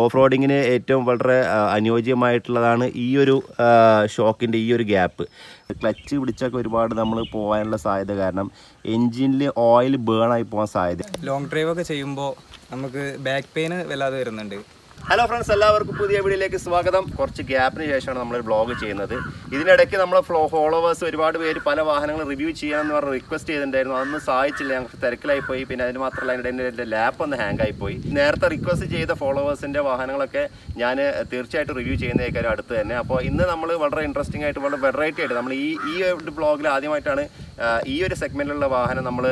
Of റോഡിങ്ങിന് ഏറ്റവും വളരെ അനുയോജ്യമായിട്ടുള്ളതാണ് ഈ ഒരു ഷോക്കിന്റെ ഈ ഒരു ഗ്യാപ്പ് ക്ലച്ച് പിടിച്ചൊക്കെ ഒരുപാട് നമ്മൾ പോകാനുള്ള സാധ്യത കാരണം എൻജിനിൽ ഓയിൽ ബേൺ ആയി പോകാൻ സാധ്യത. ലോങ് ഡ്രൈവ് ഒക്കെ ചെയ്യുമ്പോൾ നമുക്ക് ബാക്ക് പെയിൻ വല്ലാതെ വരുന്നുണ്ട്. ഹലോ ഫ്രണ്ട്സ് എല്ലാവർക്കും പുതിയ വീഡിയോയിലേക്ക് സ്വാഗതം. കുറച്ച് ഗ്യാപ്പിന് ശേഷമാണ് നമ്മൾ ബ്ലോഗ് ചെയ്യുന്നത്. ഇതിനിടയ്ക്ക് നമ്മൾ ഫോളോവേഴ്സ് ഒരുപാട് പേര് പല വാഹനങ്ങൾ റിവ്യൂ ചെയ്യാമെന്ന് പറഞ്ഞ് റിക്വസ്റ്റ് ചെയ്തിട്ടുണ്ടായിരുന്നു. അതൊന്നും സാധിച്ചില്ല. ഞങ്ങൾക്ക് തിരക്കിലായി പോയി പിന്നെ അതിന് മാത്രമല്ല അതിന്റെ എന്റെ ലാപ്പ് ഒന്ന് ഹാങ് ആയി പോയി നേരത്തെ റിക്വസ്റ്റ് ചെയ്ത ഫോളോവേഴ്സിന്റെ വാഹനങ്ങളൊക്കെ ഞാൻ തീർച്ചയായിട്ടും റിവ്യൂ ചെയ്യുന്നതായിരിക്കും അടുത്ത് തന്നെ. അപ്പോൾ ഇന്ന് നമ്മൾ വളരെ ഇൻട്രസ്റ്റിംഗ് ആയിട്ട് വളരെ വെറൈറ്റി ആയിട്ട് നമ്മൾ ഈ ഈ ബ്ലോഗിൽ ആദ്യമായിട്ടാണ് ഈ ഒരു സെഗ്മെന്റിലുള്ള വാഹനം നമ്മൾ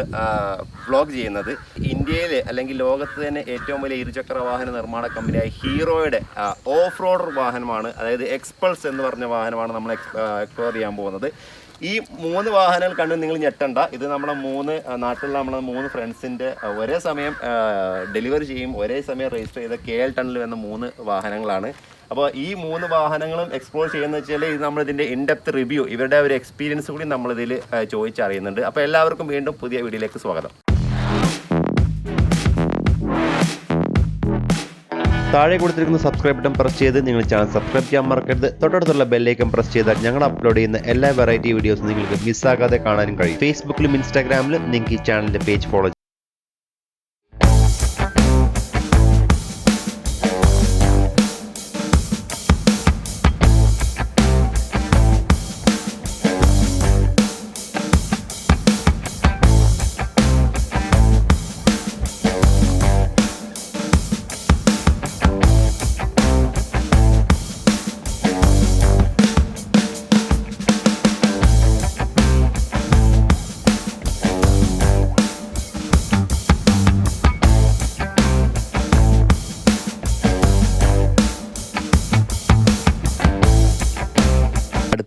വ്ളോഗ് ചെയ്യുന്നത് ഇന്ത്യയിൽ അല്ലെങ്കിൽ ലോകത്ത് തന്നെ ഏറ്റവും വലിയ ഇരുചക്ര വാഹന നിർമ്മാണ കമ്പനിയായ ഹീറോയുടെ ഓഫ് റോഡർ വാഹനമാണ് അതായത് എക്സ്പൾസ് എന്ന് പറഞ്ഞ വാഹനമാണ് നമ്മൾ എക്സ്പ്ലോർ ചെയ്യാൻ പോകുന്നത്. ഈ മൂന്ന് വാഹനങ്ങൾ കണ്ട് നിങ്ങൾ ഞെട്ടണ്ട. ഇത് നമ്മളെ മൂന്ന് നാട്ടിലുള്ള നമ്മളെ മൂന്ന് ഫ്രണ്ട്സിന്റെ ഒരേ സമയം ഡെലിവറി ചെയ്യും. ഒരേ സമയം രജിസ്റ്റർ ചെയ്ത കെ എൽ ടണ്ണിൽ വന്ന മൂന്ന് വാഹനങ്ങളാണ്. അപ്പോൾ ഈ മൂന്ന് വാഹനങ്ങളും എക്സ്പ്ലോർ ചെയ്യുന്ന വെച്ചാൽ ഇത് നമ്മളിതിന്റെ ഇൻഡെപ്ത് റിവ്യൂ ഇവരുടെ ഒരു എക്സ്പീരിയൻസ് കൂടി നമ്മളിതിൽ ചോദിച്ചറിയുന്നുണ്ട്. അപ്പോൾ എല്ലാവർക്കും വീണ്ടും പുതിയ വീഡിയോയിലേക്ക് സ്വാഗതം. താഴെ കൊടുത്തിരിക്കുന്ന സബ്സ്ക്രൈബ് ബട്ടൺ പ്രസ് ചെയ്ത് നിങ്ങൾ ചാനൽ സബ്സ്ക്രൈബ് ചെയ്യാൻ മറക്കരുത്. തൊട്ടടുത്തുള്ള ബെല്ലൈക്കൺ പ്രസ് ചെയ്താൽ ഞങ്ങൾ അപ്ലോഡ് ചെയ്യുന്ന എല്ലാ വെറൈറ്റി വീഡിയോസും നിങ്ങൾക്ക് മിസ്സാകാതെ കാണാനും കഴിയും. ഫേസ്ബുക്കിലും ഇൻസ്റ്റാഗ്രാമിലും നിങ്ങൾക്ക് ഈ ചാനലിന്റെ പേജ് ഫോളോ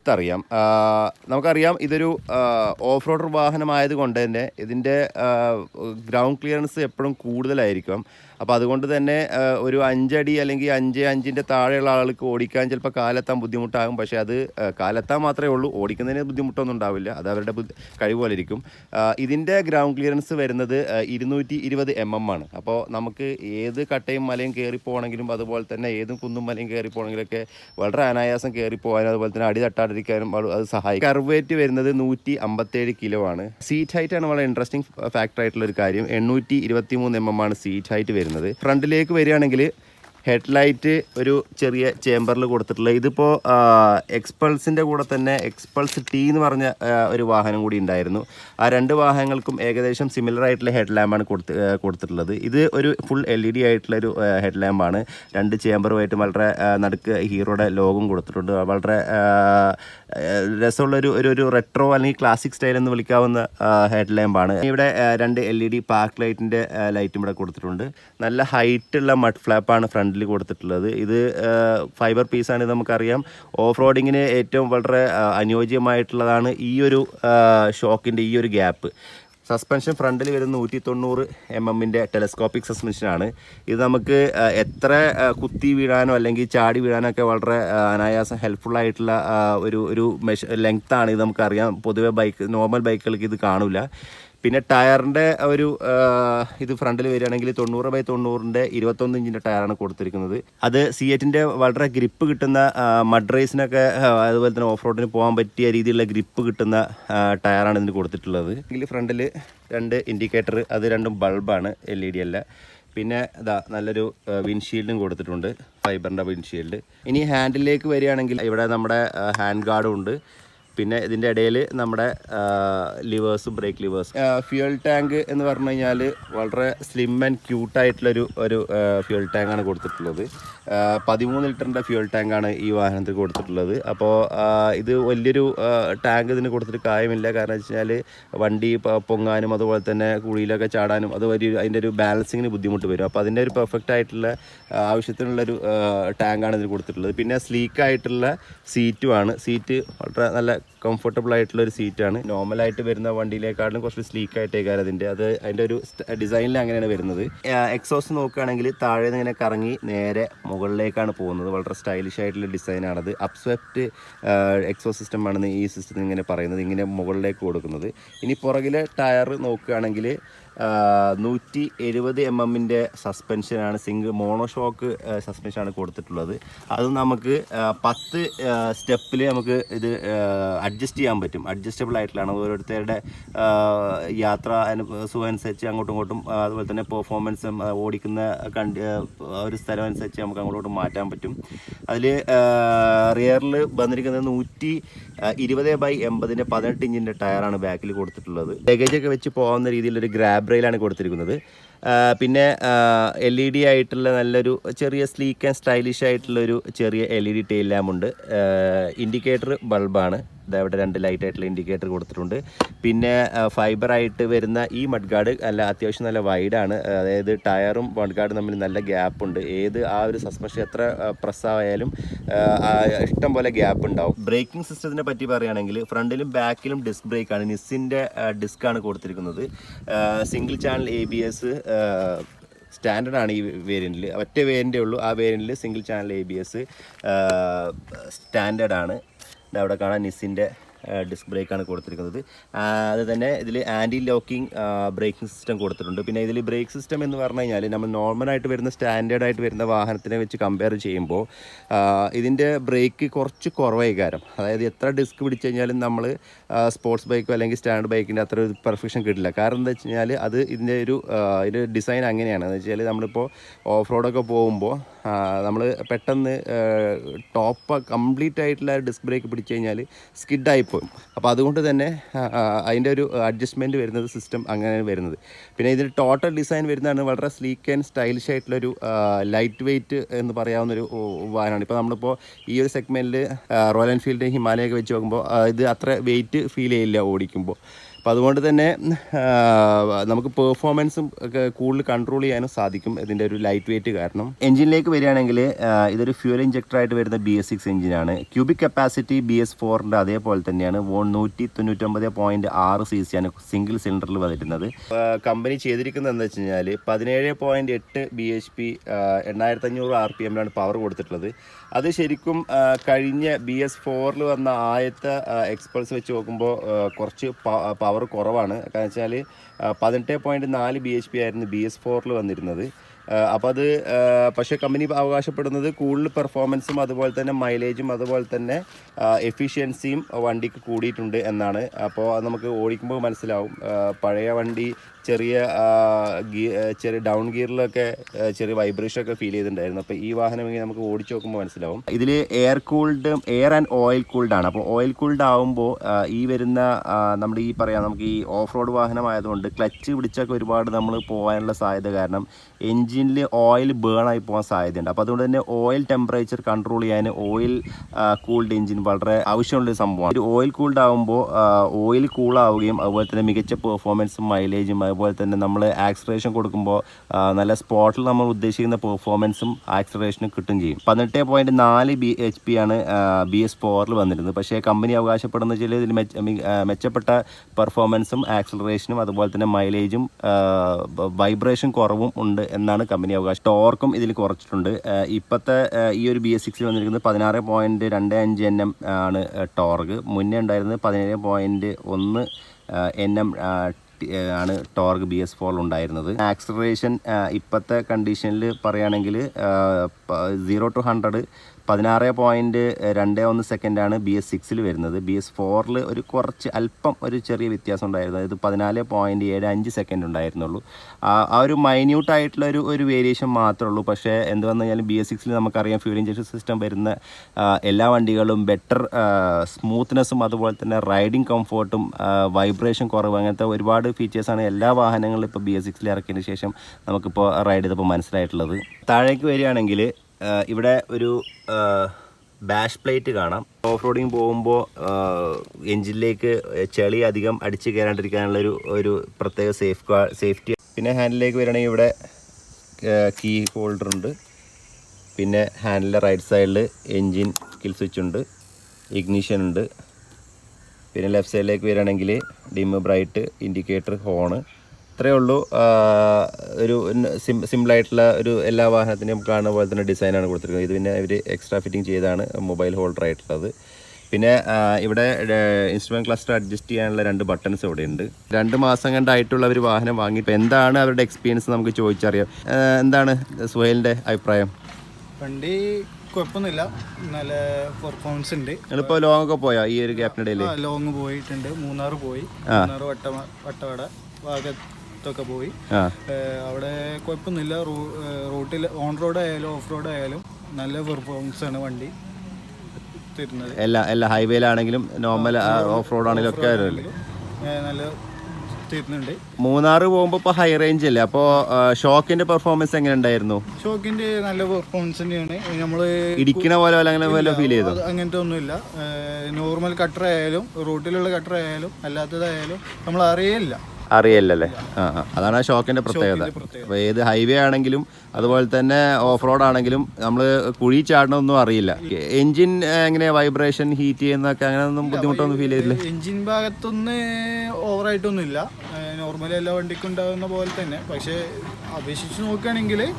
അടുത്തറിയാം. നമുക്കറിയാം ഇതൊരു ഓഫ് റോഡർ വാഹനമായത് കൊണ്ട് തന്നെ ഇതിന്റെ ഗ്രൗണ്ട് ക്ലിയറൻസ് എപ്പോഴും കൂടുതലായിരിക്കും. അപ്പോൾ അതുകൊണ്ട് തന്നെ ഒരു അഞ്ചടി അല്ലെങ്കിൽ അഞ്ച് അഞ്ചിന്റെ താഴെയുള്ള ആളുകൾക്ക് ഓടിക്കാൻ ചിലപ്പോൾ കാലെത്താൻ ബുദ്ധിമുട്ടാകും. പക്ഷേ അത് കാലെത്താൻ മാത്രമേ ഉള്ളൂ. ഓടിക്കുന്നതിന് ബുദ്ധിമുട്ടൊന്നും ഉണ്ടാവില്ല. അത് അവരുടെ കഴിവ് പോലെ ഇരിക്കും. ഇതിന്റെ ഗ്രൗണ്ട് ക്ലിയറൻസ് വരുന്നത് ഇരുന്നൂറ്റി ഇരുപത് എം എം ആണ്. അപ്പോൾ നമുക്ക് ഏത് കട്ടയും മലയും കയറി പോകണമെങ്കിലും അതുപോലെ തന്നെ ഏതും കുന്നും മലയും കയറി പോകണമെങ്കിലൊക്കെ വളരെ അനായാസം കയറി പോകാനും അതുപോലെ തന്നെ അടി തട്ടാതിരിക്കാനും അത് സഹായിക്കും. കർവേറ്റ് വരുന്നത് നൂറ്റി അമ്പത്തേഴ് കിലോ ആണ്. സീറ്റ് ഹൈറ്റ് ആണ് വളരെ ഇൻട്രസ്റ്റിംഗ് ഫാക്ടർ ആയിട്ടുള്ള ഒരു കാര്യം. എണ്ണൂറ്റി ഇരുപത്തി മൂന്ന് എം എം ആണ് സീറ്റ് ഹൈറ്റ് വരുന്നത്. ഫ്രണ്ടിലേക്ക് വരികയാണെങ്കിൽ ഹെഡ്ലൈറ്റ് ഒരു ചെറിയ ചേമ്പറിൽ കൊടുത്തിട്ടുള്ള ഇതിപ്പോൾ എക്സ്പൾസിന്റെ കൂടെ തന്നെ എക്സ്പൾസ് ടി എന്ന് പറഞ്ഞ ഒരു വാഹനം കൂടി ഉണ്ടായിരുന്നു. ആ രണ്ട് വാഹനങ്ങൾക്കും ഏകദേശം സിമിലർ ആയിട്ടുള്ള ഹെഡ് ലാമ്പാണ് കൊടുത്ത് കൊടുത്തിട്ടുള്ളത്. ഇത് ഒരു ഫുൾ എൽ ഇ ഡി ആയിട്ടുള്ള ഒരു ഹെഡ് ലാമ്പാണ് രണ്ട് ചേമ്പറുമായിട്ട് വളരെ നടുക്ക് ഹീറോയുടെ ലോഗും കൊടുത്തിട്ടുണ്ട്. വളരെ ആ, ഒരു ഒരു റെട്രോ അല്ലെങ്കിൽ ക്ലാസിക് സ്റ്റൈൽ എന്ന് വിളിക്കാവുന്ന ഹെഡ് ലാമ്പാണ് ഇവിടെ രണ്ട് എൽ ഇ ഡി പാർക്ക് ലൈറ്റിന്റെ ലൈറ്റും ഇവിടെ കൊടുത്തിട്ടുണ്ട്. നല്ല ഹൈറ്റുള്ള മഡ് ഫ്ലാപ്പാണ് ഫ്രണ്ടിൽ കൊടുത്തിട്ടുള്ളത്. ഇത് ഫൈബർ പീസാണ് നമുക്കറിയാം. ഓഫ് റോഡിങ്ങിന് ഏറ്റവും വളരെ അനുയോജ്യമായിട്ടുള്ളതാണ് ഈ ഒരു ഷോക്കിന്റെ ഈ ഒരു ഗ്യാപ്പ്. സസ്പെൻഷൻ ഫ്രണ്ടിൽ വരുന്ന നൂറ്റി തൊണ്ണൂറ് എം എമ്മിന്റെ ടെലസ്കോപ്പിക് സസ്പെൻഷനാണ്. ഇത് നമുക്ക് എത്ര കുത്തി വീഴാനോ അല്ലെങ്കിൽ ചാടി വീഴാനോ ഒക്കെ വളരെ അനായാസം ഹെൽപ്ഫുൾ ആയിട്ടുള്ള ഒരു ഒരു മെഷ ലെങ്ത്താണ് ഇത് നമുക്കറിയാം. പൊതുവേ ബൈക്ക് നോർമൽ ബൈക്കുകൾക്ക് ഇത് കാണില്ല പിന്നെ ടയറിന്റെ ഒരു ഇത് ഫ്രണ്ടിൽ വരികയാണെങ്കിൽ തൊണ്ണൂറ് ബൈ തൊണ്ണൂറിന്റെ ഇരുപത്തൊന്ന് ഇഞ്ചിന്റെ ടയറാണ് കൊടുത്തിരിക്കുന്നത്. അത് സി എറ്റിന്റെ വളരെ ഗ്രിപ്പ് കിട്ടുന്ന മഡ് റേസിനൊക്കെ അതുപോലെ തന്നെ ഓഫ് റോഡിന് പോകാൻ പറ്റിയ രീതിയിലുള്ള ഗ്രിപ്പ് കിട്ടുന്ന ടയറാണ് ഇതിന് കൊടുത്തിട്ടുള്ളത്. ഇതിൽ ഫ്രണ്ടിൽ രണ്ട് ഇൻഡിക്കേറ്റർ അത് രണ്ടും ബൾബാണ് എൽ ഇ ഡി അല്ല. പിന്നെ ഇതാ നല്ലൊരു വിൻഷീൽഡും കൊടുത്തിട്ടുണ്ട് ഫൈബറിന്റെ വിൻഷീൽഡ് ഇനി ഹാൻഡിലേക്ക് വരികയാണെങ്കിൽ ഇവിടെ നമ്മുടെ ഹാൻഡ് ഗാർഡും ഉണ്ട്. പിന്നെ ഇതിന്റെ ഇടയിൽ നമ്മുടെ ലിവേഴ്സും ബ്രേക്ക് ലിവേഴ്സും. ഫ്യൂൽ ടാങ്ക് എന്ന് പറഞ്ഞു കഴിഞ്ഞാൽ വളരെ സ്ലിം ആൻഡ് ക്യൂട്ട് ക്യൂട്ടായിട്ടുള്ളൊരു ഒരു ഫ്യൂൽ ടാങ്കാണ് കൊടുത്തിട്ടുള്ളത്. പതിമൂന്ന് ലിറ്ററിന്റെ ഫ്യൂൽ ടാങ്കാണ് ഈ വാഹനത്തിൽ കൊടുത്തിട്ടുള്ളത്. അപ്പോൾ ഇത് വലിയൊരു ടാങ്ക് ഇതിന് കൊടുത്തിട്ട് കാര്യമില്ല. കാരണം വെച്ച് കഴിഞ്ഞാൽ വണ്ടി പൊങ്ങാനും അതുപോലെ തന്നെ കുഴിയിലൊക്കെ ചാടാനും അത് വലിയ അതിന്റെ ഒരു ബാലൻസിങ്ങിന് ബുദ്ധിമുട്ട് വരും. അപ്പോൾ അതിന്റെ ഒരു പെർഫെക്റ്റ് ആയിട്ടുള്ള ആവശ്യത്തിനുള്ളൊരു ടാങ്കാണ് ഇതിന് കൊടുത്തിട്ടുള്ളത്. പിന്നെ സ്ലീക്കായിട്ടുള്ള സീറ്റുമാണ്. സീറ്റ് വളരെ നല്ല കംഫർട്ടബിൾ ആയിട്ടുള്ള ഒരു സീറ്റാണ് നോർമൽ ആയിട്ട് വരുന്ന വണ്ടിയിലേക്കാളും കുറച്ച് സ്ലീക്ക് ആയിട്ടേക്കാരം അതിന്റെ അത് അതിന്റെ ഒരു ഡിസൈനിൽ അങ്ങനെയാണ് വരുന്നത്. എക്സോസ് നോക്കുകയാണെങ്കിൽ താഴെ നിന്ന് ഇങ്ങനെ കറങ്ങി നേരെ മുകളിലേക്കാണ് പോകുന്നത്. വളരെ സ്റ്റൈലിഷ് ആയിട്ടുള്ള ഡിസൈനാണത് അപ്സ്വെപ്റ്റ് എക്സോ സിസ്റ്റം ആണെന്ന് ഈ സിസ്റ്റത്തിൽ ഇങ്ങനെ പറയുന്നത്. ഇങ്ങനെ മുകളിലേക്ക് കൊടുക്കുന്നത്. ഇനി പുറകിലെ ടയർ നോക്കുകയാണെങ്കിൽ നൂറ്റി എഴുപത് എം എമ്മിന്റെ സസ്പെൻഷനാണ് സിംഗിൾ മോണോഷോക്ക് സസ്പെൻഷനാണ് കൊടുത്തിട്ടുള്ളത്. അത് നമുക്ക് പത്ത് സ്റ്റെപ്പിൽ നമുക്ക് ഇത് അഡ്ജസ്റ്റ് ചെയ്യാൻ പറ്റും. അഡ്ജസ്റ്റബിൾ ആയിട്ടുള്ളതാണ്. ഓരോരുത്തരുടെ യാത്ര അനുഭവം അനുസരിച്ച് അങ്ങോട്ടും ഇങ്ങോട്ടും അതുപോലെ തന്നെ പെർഫോമൻസും ഓടിക്കുന്ന കണ്ടി ഒരു സ്ഥലം അനുസരിച്ച് നമുക്ക് അങ്ങോട്ടും മാറ്റാൻ പറ്റും. അതിൽ റിയറിൽ വന്നിരിക്കുന്നത് നൂറ്റി ഇരുപത് ബൈ എൺപതിന്റെ പതിനെട്ട് ഇഞ്ചിന്റെ ടയറാണ് ബാക്കിൽ കൊടുത്തിട്ടുള്ളത്. ലഗേജൊക്കെ വെച്ച് പോകുന്ന രീതിയിലൊരു ഗ്രാബ് റെയിലാണ് കൊടുത്തിരിക്കുന്നത്. പിന്നെ എൽ ഇ ഡി ആയിട്ടുള്ള നല്ലൊരു ചെറിയ സ്ലീക്ക് ആൻഡ് സ്റ്റൈലിഷ് ആയിട്ടുള്ളൊരു ചെറിയ എൽ ഇ ഡി ടെയിൽ ലാമ്പുണ്ട് ഇൻഡിക്കേറ്റർ ബൾബാണ് ഇതവിടെ രണ്ട് ലൈറ്റ് ആയിട്ടുള്ള ഇൻഡിക്കേറ്റർ കൊടുത്തിട്ടുണ്ട്. പിന്നെ ഫൈബർ ആയിട്ട് വരുന്ന ഈ മഡ്ഗാർഡ് അല്ല അത്യാവശ്യം നല്ല വൈഡാണ് അതായത് ടയറും മഡ്ഗാർഡും തമ്മിൽ നല്ല ഗ്യാപ്പ് ഉണ്ട്. ഏത് ആ ഒരു സസ്പെൻഷൻ എത്ര പ്രസ് ആയാലും ആ, ആ, ഇഷ്ടം പോലെ ഗ്യാപ്പ് ഉണ്ടാവും. ബ്രേക്കിംഗ് സിസ്റ്റത്തിനെ പറ്റി പറയുകയാണെങ്കിൽ ഫ്രണ്ടിലും ബാക്കിലും ഡിസ്ക് ബ്രേക്കാണ് നിസ്സിന്റെ ഡിസ്ക്കാണ് കൊടുത്തിരിക്കുന്നത്. Single channel A B S standard ആണ് ഈ വേരിയന്റിൽ ഒറ്റ വേരിയന്റേ ഉള്ളൂ. ആ വേരിയന്റിൽ single channel A B S standard ആണ് അവിടെ കാണാൻ നിസ്സിന്റെ ഡിസ്ക് ബ്രേക്കാണ് കൊടുത്തിരിക്കുന്നത്. അത് തന്നെ ഇതിൽ ആന്റി ലോക്കിംഗ് ബ്രേക്കിംഗ് സിസ്റ്റം കൊടുത്തിട്ടുണ്ട്. പിന്നെ ഇതിൽ ബ്രേക്ക് സിസ്റ്റം എന്ന് പറഞ്ഞു കഴിഞ്ഞാൽ നമ്മൾ നോർമലായിട്ട് വരുന്ന സ്റ്റാൻഡേർഡായിട്ട് വരുന്ന വാഹനത്തിനെ വെച്ച് കമ്പയർ ചെയ്യുമ്പോൾ ഇതിന്റെ ബ്രേക്ക് കുറച്ച് കുറവായി കാരം അതായത് എത്ര ഡിസ്ക് പിടിച്ചു കഴിഞ്ഞാലും നമ്മൾ സ്പോർട്സ് ബൈക്കോ അല്ലെങ്കിൽ സ്റ്റാൻഡ് ബൈക്കിന്റെ അത്ര ഒരു പെർഫെക്ഷൻ കിട്ടില്ല. കാരണം എന്താ വെച്ച് കഴിഞ്ഞാൽ അത് ഇതിന്റെ ഒരു ഇതിന്റെ ഡിസൈൻ അങ്ങനെയാണ്. എന്ന് വെച്ചാൽ നമ്മളിപ്പോൾ ഓഫ് റോഡൊക്കെ പോകുമ്പോൾ നമ്മൾ പെട്ടെന്ന് ടോപ്പ് കംപ്ലീറ്റ് ആയിട്ടുള്ള ഡിസ്ക് ബ്രേക്ക് പിടിച്ചു കഴിഞ്ഞാൽ സ്കിഡായി പോകും അപ്പോൾ അതുകൊണ്ട് തന്നെ അതിന്റെ ഒരു അഡ്ജസ്റ്റ്മെന്റ് വരുന്നത് സിസ്റ്റം അങ്ങനെ വരുന്നത്. പിന്നെ ഇതിൽ ടോട്ടൽ ഡിസൈൻ വരുന്നതാണ് വളരെ സ്ലീക്ക് ആൻഡ് സ്റ്റൈലിഷ് ആയിട്ടുള്ളൊരു ലൈറ്റ് വെയ്റ്റ് എന്ന് പറയാവുന്നൊരു വാനാണ്. ഇപ്പോൾ നമ്മളിപ്പോൾ ഈ ഒരു സെഗ്മെന്റിൽ റോയൽ എൻഫീൽഡ് ഹിമാലയൊക്കെ വെച്ച് നോക്കുമ്പോൾ ഇത് അത്ര വെയിറ്റ് ഫീൽ ചെയ്യില്ല ഓടിക്കുമ്പോൾ. അപ്പോൾ അതുകൊണ്ട് തന്നെ നമുക്ക് പെർഫോമൻസും ഒക്കെ കൂടുതൽ കൺട്രോൾ ചെയ്യാനും സാധിക്കും ഇതിന്റെ ഒരു ലൈറ്റ് വെയിറ്റ് കാരണം. എഞ്ചിനിലേക്ക് വരികയാണെങ്കിൽ ഇതൊരു ഫ്യൂൽ ഇഞ്ചക്ടറായിട്ട് വരുന്ന ബി എസ് സിക്സ് എഞ്ചിനാണ് ക്യൂബിക് കപ്പാസിറ്റി ബി എസ് ഫോറിന്റെ അതേപോലെ തന്നെയാണ്. വോൺ നൂറ്റി തൊണ്ണൂറ്റൊമ്പത് പോയിന്റ് ആറ് സി സി ആണ് സിംഗിൾ സിലിണ്ടറിൽ വരുന്നത് കമ്പനി ചെയ്തിരിക്കുന്നത് എന്താ വെച്ച് കഴിഞ്ഞാൽ പതിനേഴ് പോയിന്റ് എട്ട് ബി എച്ച് പി എണ്ണായിരത്തി അഞ്ഞൂറ് ആർ പി എമ്മിലാണ് പവർ കൊടുത്തിട്ടുള്ളത്. അത് ശരിക്കും കഴിഞ്ഞ ബി എസ് ഫോറിൽ വന്ന ആദ്യത്തെ എക്സ്പൾസ് വെച്ച് നോക്കുമ്പോൾ കുറച്ച് പവർ കുറവാണ്. കാരണം വെച്ചാൽ പതിനെട്ട് പോയിന്റ് നാല് ബി എച്ച് പി ആയിരുന്നു ബി എസ് ഫോറിൽ വന്നിരുന്നത്. അപ്പോൾ അത് പക്ഷേ കമ്പനി അവകാശപ്പെടുന്നത് കൂടുതൽ പെർഫോമൻസും അതുപോലെ തന്നെ മൈലേജും അതുപോലെ തന്നെ എഫിഷ്യൻസിയും വണ്ടിക്ക് കൂടിയിട്ടുണ്ട് എന്നാണ്. അപ്പോൾ അത് നമുക്ക് ഓടിക്കുമ്പോൾ മനസ്സിലാവും. പഴയ വണ്ടി ചെറിയ ചെറിയ ഡൗൺ ഗിയറിലൊക്കെ ചെറിയ വൈബ്രേഷൻ ഒക്കെ ഫീൽ ചെയ്തിട്ടുണ്ടായിരുന്നു. അപ്പോൾ ഈ വാഹനം ഇങ്ങനെ നമുക്ക് ഓടിച്ചു നോക്കുമ്പോൾ മനസ്സിലാവും. ഇതിൽ air cooled air and oil cooled ആണ്. അപ്പോൾ ഓയിൽ കൂൾഡ് ആവുമ്പോൾ ഈ വരുന്ന നമ്മുടെ ഈ പറയാം നമുക്ക് ഈ ഓഫ് റോഡ് വാഹനമായതുകൊണ്ട് ക്ലച്ച് പിടിച്ചൊക്കെ ഒരുപാട് നമ്മൾ പോകാനുള്ള സാധ്യത കാരണം എൻജിനിൽ ഓയിൽ ബേൺ ആയി പോകാൻ സാധ്യതയുണ്ട്. അപ്പോൾ അതുകൊണ്ട് തന്നെ ഓയിൽ ടെമ്പറേച്ചർ കൺട്രോൾ ചെയ്യാൻ ഓയിൽ കൂൾഡ് എൻജിൻ വളരെ ആവശ്യമുള്ളൊരു സംഭവമാണ്. ഒരു ഓയിൽ കൂൾഡ് ആകുമ്പോൾ ഓയിൽ കൂളാവുകയും അതുപോലെ തന്നെ മികച്ച പെർഫോമൻസും മൈലേജും അതുപോലെ തന്നെ നമ്മൾ ആക്സറേഷൻ കൊടുക്കുമ്പോൾ നല്ല സ്പോട്ടിൽ നമ്മൾ ഉദ്ദേശിക്കുന്ന പെർഫോമൻസും ആക്സറേഷനും കിട്ടും ചെയ്യും. പതിനെട്ട് പോയിന്റ് നാല് ബി എച്ച് പി ആണ് ബി എസ് ഫോറിൽ വന്നിരുന്നത്. പക്ഷേ കമ്പനി അവകാശപ്പെടുന്ന ചില ഇതിൽ മെച്ചപ്പെട്ട പെർഫോമൻസും ആക്സലറേഷനും അതുപോലെ തന്നെ മൈലേജും വൈബ്രേഷൻ കുറവും ഉണ്ട് എന്നാണ് കമ്പനി അവകാശം. ടോർക്കും ഇതിൽ കുറച്ചിട്ടുണ്ട്. ഇപ്പോഴത്തെ ഈ ഒരു ബി എസ് സിക്സിൽ വന്നിരിക്കുന്നത് പതിനാറ് പോയിന്റ് രണ്ട് അഞ്ച് എൻ എം ആണ് ടോർക്ക്. മുന്നേ ഉണ്ടായിരുന്നത് പതിനേഴ് പോയിന്റ് ഒന്ന് എൻ എം ആണ് ടോർക്ക് ബി എസ് ഫോർ ഉണ്ടായിരുന്നത്. ആക്സലറേഷൻ ഇപ്പോഴത്തെ കണ്ടീഷനിൽ പറയുകയാണെങ്കിൽ സീറോ ടു ഹൺഡ്രഡ് പതിനാറ് പോയിന്റ് രണ്ട് ഒന്ന് സെക്കൻഡാണ് ബി എസ് സിക്സിൽ വരുന്നത്. ബി എസ് ഫോറിൽ ഒരു കുറച്ച് അല്പം ഒരു ചെറിയ വ്യത്യാസം ഉണ്ടായിരുന്നു. അതായത് പതിനാല് പോയിന്റ് ഏഴ് അഞ്ച് സെക്കൻഡ് ഉണ്ടായിരുന്നുള്ളൂ. ആ ഒരു മൈന്യൂട്ടായിട്ടുള്ള ഒരു ഒരു വേരിയേഷൻ മാത്രമേ ഉള്ളൂ. പക്ഷേ എന്ത് വന്നു കഴിഞ്ഞാൽ ബി എസ് സിക്സിൽ നമുക്കറിയാം ഫ്യൂൽ ഇഞ്ചക്ഷൻ സിസ്റ്റം വരുന്ന എല്ലാ വണ്ടികളും ബെറ്റർ സ്മൂത്ത്നെസ്സും അതുപോലെ തന്നെ റൈഡിങ് കംഫോർട്ടും വൈബ്രേഷൻ കുറവ് അങ്ങനത്തെ ഒരുപാട് ഫീച്ചേഴ്സാണ് എല്ലാ വാഹനങ്ങളും ഇപ്പോൾ ബി എസ് സിക്സിൽ ഇറക്കിയതിന് ശേഷം നമുക്കിപ്പോൾ റൈഡ് ചെയ്തപ്പോൾ മനസ്സിലായിട്ടുള്ളത്. താഴേക്ക് വരികയാണെങ്കിൽ ഇവിടെ ഒരു ബാഷ് പ്ലേറ്റ് കാണാം. ഓഫ് റോഡിങ് പോകുമ്പോൾ എഞ്ചിനിലേക്ക് ചെളി അധികം അടിച്ച് കയറാണ്ടിരിക്കാനുള്ള ഒരു ഒരു പ്രത്യേക സേഫ് സേഫ്റ്റി പിന്നെ ഹാൻഡിലേക്ക് വരികയാണെങ്കിൽ ഇവിടെ കീ ഹോൾഡർ ഉണ്ട്. പിന്നെ ഹാൻഡിലെ റൈറ്റ് സൈഡിൽ എൻജിൻ കിൽ സ്വിച്ച് ഉണ്ട്. ഇഗ്നിഷൻ ഉണ്ട്. പിന്നെ ലെഫ്റ്റ് സൈഡിലേക്ക് വരികയാണെങ്കിൽ ഡിം ബ്രൈറ്റ് ഇൻഡിക്കേറ്റർ ഹോണ് ഇത്രയേ ഉള്ളൂ. ഒരു സിം സിമ്പിളായിട്ടുള്ള ഒരു എല്ലാ വാഹനത്തിനും കാണുന്ന പോലെ തന്നെ ഡിസൈനാണ് കൊടുത്തിരിക്കുന്നത്. ഇത് പിന്നെ ഇവർ എക്സ്ട്രാ ഫിറ്റിംഗ് ചെയ്താണ് മൊബൈൽ ഹോൾഡർ ആയിട്ടുള്ളത്. പിന്നെ ഇവിടെ ഇൻസ്ട്രുമെന്റ് ക്ലസ്റ്റർ അഡ്ജസ്റ്റ് ചെയ്യാനുള്ള രണ്ട് ബട്ടൺസ് ഇവിടെ ഉണ്ട് രണ്ട് മാസം കണ്ടായിട്ടുള്ള ഒരു വാഹനം വാങ്ങി. ഇപ്പോൾ എന്താണ് അവരുടെ എക്സ്പീരിയൻസ് നമുക്ക് ചോദിച്ചറിയാം. എന്താണ് സുഹേലിന്റെ അഭിപ്രായം? വണ്ടി കുഴപ്പമൊന്നുമില്ല. നല്ല പെർഫോമൻസ് ഉണ്ട്. നിങ്ങളിപ്പോൾ ലോങ് ഒക്കെ പോയാൽ ഈ ഒരു ഗ്യാപ്പിനിടയിൽ ലോങ് പോയിട്ടുണ്ട്. മൂന്നാർ പോയി. മൂന്നാർ വട്ട വട്ടവട. ഭാഗത്തൊക്കെ പോയി. അവിടെ കുഴപ്പമൊന്നുമില്ല. റോഡിൽ റൂട്ടിൽ ഓൺ റോഡ് ആയാലും ഓഫ് റോഡ് ആയാലും നല്ല പെർഫോമൻസ് ആണ് വണ്ടി തരുന്നത്. എല്ലാ എല്ലാ ഹൈവേയിലാണെങ്കിലും നോർമൽ ഓഫ് റോഡ് ആണെങ്കിലും ഒക്കെ നല്ല തരുന്നുണ്ട്. മൂന്നാർ പോകുമ്പോൾ ഇപ്പോൾ ഹൈ റേഞ്ച് അല്ലേ? അപ്പോൾ ഷോക്കിന്റെ പെർഫോമൻസ് എങ്ങനെ ഉണ്ടായിരുന്നു? ഷോക്കിന്റെ നല്ല പെർഫോമൻസ് തന്നെയാണ്. നമ്മൾ ഇടിക്കണ പോലെ പോലെ അങ്ങനെ പോലെ ഫീൽ ചെയ്തു? അങ്ങനത്തെ ഒന്നുമില്ല. നോർമൽ കട്ടർ ആയാലും റൂട്ടിലുള്ള കട്ടർ ആയാലും അല്ലാത്തതായാലും നമ്മൾ അറിയില്ല അറിയില്ലല്ലേ? ആ. അതാണ് ആ ഷോക്കിന്റെ പ്രത്യേകത. അപ്പോൾ ഏത് ഹൈവേ ആണെങ്കിലും അതുപോലെ തന്നെ ഓഫ് റോഡ് ആണെങ്കിലും നമ്മൾ കുഴി ചാടണമൊന്നും അറിയില്ല. എഞ്ചിൻ എങ്ങനെ വൈബ്രേഷൻ ഹീറ്റ് ചെയ്യുന്നൊക്കെ അങ്ങനെ ഒന്നും ബുദ്ധിമുട്ടൊന്നും ഫീൽ ചെയ്തില്ല? എഞ്ചിൻ ഭാഗത്തൊന്നും ഓവറായിട്ടൊന്നുമില്ല നോർമലി എല്ലാ വണ്ടിക്കും ഉണ്ടാകുന്ന പോലെ തന്നെ. പക്ഷേ അപേക്ഷിച്ച് നോക്കുകയാണെങ്കിൽ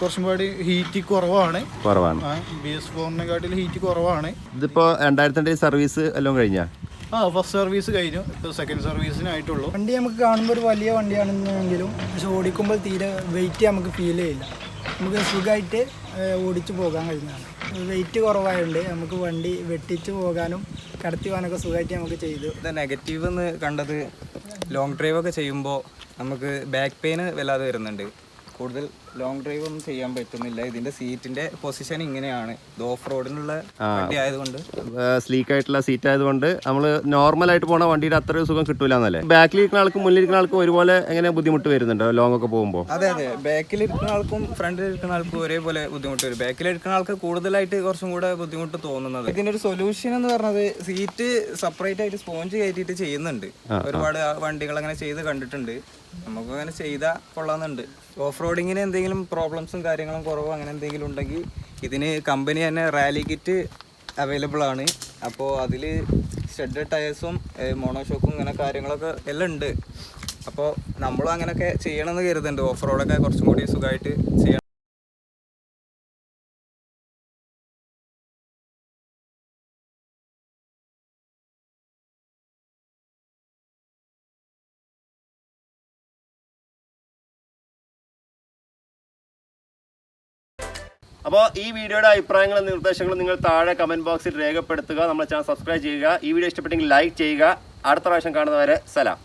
കുറച്ചും കൂടി ഹീറ്റ് കുറവാണ്. കുറവാണ്. ബി എസ് ഫോറിനെക്കാട്ടിൽ ഹീറ്റ് കുറവാണ്. ഇതിപ്പോ രണ്ടായിരത്തി സർവീസ് എല്ലാം കഴിഞ്ഞാ? ആ ഫസ്റ്റ് സർവീസ് കഴിഞ്ഞു. ഇപ്പോൾ സെക്കൻഡ് സർവീസിനായിട്ടുള്ളൂ വണ്ടി നമുക്ക് കാണുമ്പോൾ ഒരു വലിയ വണ്ടിയാണെന്നെങ്കിലും പക്ഷെ ഓടിക്കുമ്പോൾ തീരെ വെയിറ്റ് നമുക്ക് ഫീൽ ചെയ്യില്ല. നമുക്ക് സുഖമായിട്ട് ഓടിച്ചു പോകാൻ കഴിഞ്ഞതാണ്. വെയിറ്റ് കുറവായതുകൊണ്ട് നമുക്ക് വണ്ടി വെട്ടിച്ച് പോകാനും കടത്തി പോകാനൊക്കെ സുഖമായിട്ട് നമുക്ക് ചെയ്തു. ഇത് നെഗറ്റീവ് എന്ന് കണ്ടത് ലോങ് ഡ്രൈവ് ഒക്കെ ചെയ്യുമ്പോൾ നമുക്ക് ബാക്ക് പെയിന് വല്ലാതെ വരുന്നുണ്ട്. കൂടുതൽ ലോങ് ഡ്രൈവ് ഒന്നും ചെയ്യാൻ പറ്റുന്നില്ല. ഇതിന്റെ സീറ്റിന്റെ പൊസിഷൻ ഇങ്ങനെയാണ്. ഇത് ഓഫ് റോഡിനുള്ള വണ്ടി ആയതുകൊണ്ട്. സ്ലീക്ക് ആയിട്ടുള്ള സീറ്റ് ആയതുകൊണ്ട് നമ്മൾ നോർമൽ ആയിട്ട് പോണ വണ്ടിയുടെ അത്ര സുഖം കിട്ടൂല എന്നല്ലേ ബാക്കിൽ ഇരിക്കുന്ന ആൾക്കും മുന്നിൽ ഇരിക്കുന്ന ആൾക്കും ഒരുപോലെ എങ്ങനെ ബുദ്ധിമുട്ട് വരുന്നുണ്ടോ ലോങ് ഒക്കെ പോകുമ്പോൾ അതെ അതെ. ബാക്കിൽ ഇരിക്കുന്ന ആൾക്കും ഫ്രണ്ടിൽ ഇരിക്കുന്ന ആൾക്കും ഒരേപോലെ ബുദ്ധിമുട്ട് വരും. ബാക്കിൽ ഇരിക്കുന്ന ആൾക്ക് കൂടുതലായിട്ട് കുറച്ചും കൂടെ ബുദ്ധിമുട്ട് തോന്നുന്നത്. ഇതിന്റെ ഒരു സൊല്യൂഷൻ എന്ന് പറഞ്ഞത് സീറ്റ് സെപ്പറേറ്റ് ആയിട്ട് സ്പോഞ്ച് കയറ്റിയിട്ട് ചെയ്യുന്നുണ്ട്. ഒരുപാട് വണ്ടികൾ അങ്ങനെ ചെയ്ത് കണ്ടിട്ടുണ്ട്. നമുക്ക് അങ്ങനെ ചെയ്താൽ കൊള്ളാമെന്നുണ്ട്. ഓഫ് റോഡിങ്ങിന് എന്തെങ്കിലും പ്രോബ്ലംസും കാര്യങ്ങളും കുറവോ അങ്ങനെ എന്തെങ്കിലും ഉണ്ടെങ്കിൽ ഇതിന് കമ്പനി തന്നെ റാലി കിറ്റ് അവൈലബിൾ ആണ്. അപ്പോൾ അതിൽ ഷെഡ് ടയേഴ്സും മോണോഷോക്കും ഇങ്ങനെ കാര്യങ്ങളൊക്കെ എല്ലാം ഉണ്ട്. അപ്പോൾ നമ്മളും അങ്ങനെയൊക്കെ ചെയ്യണമെന്ന് കരുതുന്നുണ്ട്. ഓഫ് റോഡൊക്കെ കുറച്ചും കൂടി സുഖമായിട്ട് ചെയ്യണം. അപ്പോൾ ഈ വീഡിയോയുടെ അഭിപ്രായങ്ങളും നിർദ്ദേശങ്ങളും നിങ്ങൾ താഴെ കമന്റ് ബോക്സിൽ രേഖപ്പെടുത്തുക. നമ്മുടെ ചാനൽ സബ്സ്ക്രൈബ് ചെയ്യുക. ഈ വീഡിയോ ഇഷ്ടപ്പെട്ടെങ്കിൽ ലൈക്ക് ചെയ്യുക. അടുത്ത പ്രാവശ്യം കാണുന്നവരെ സലാം.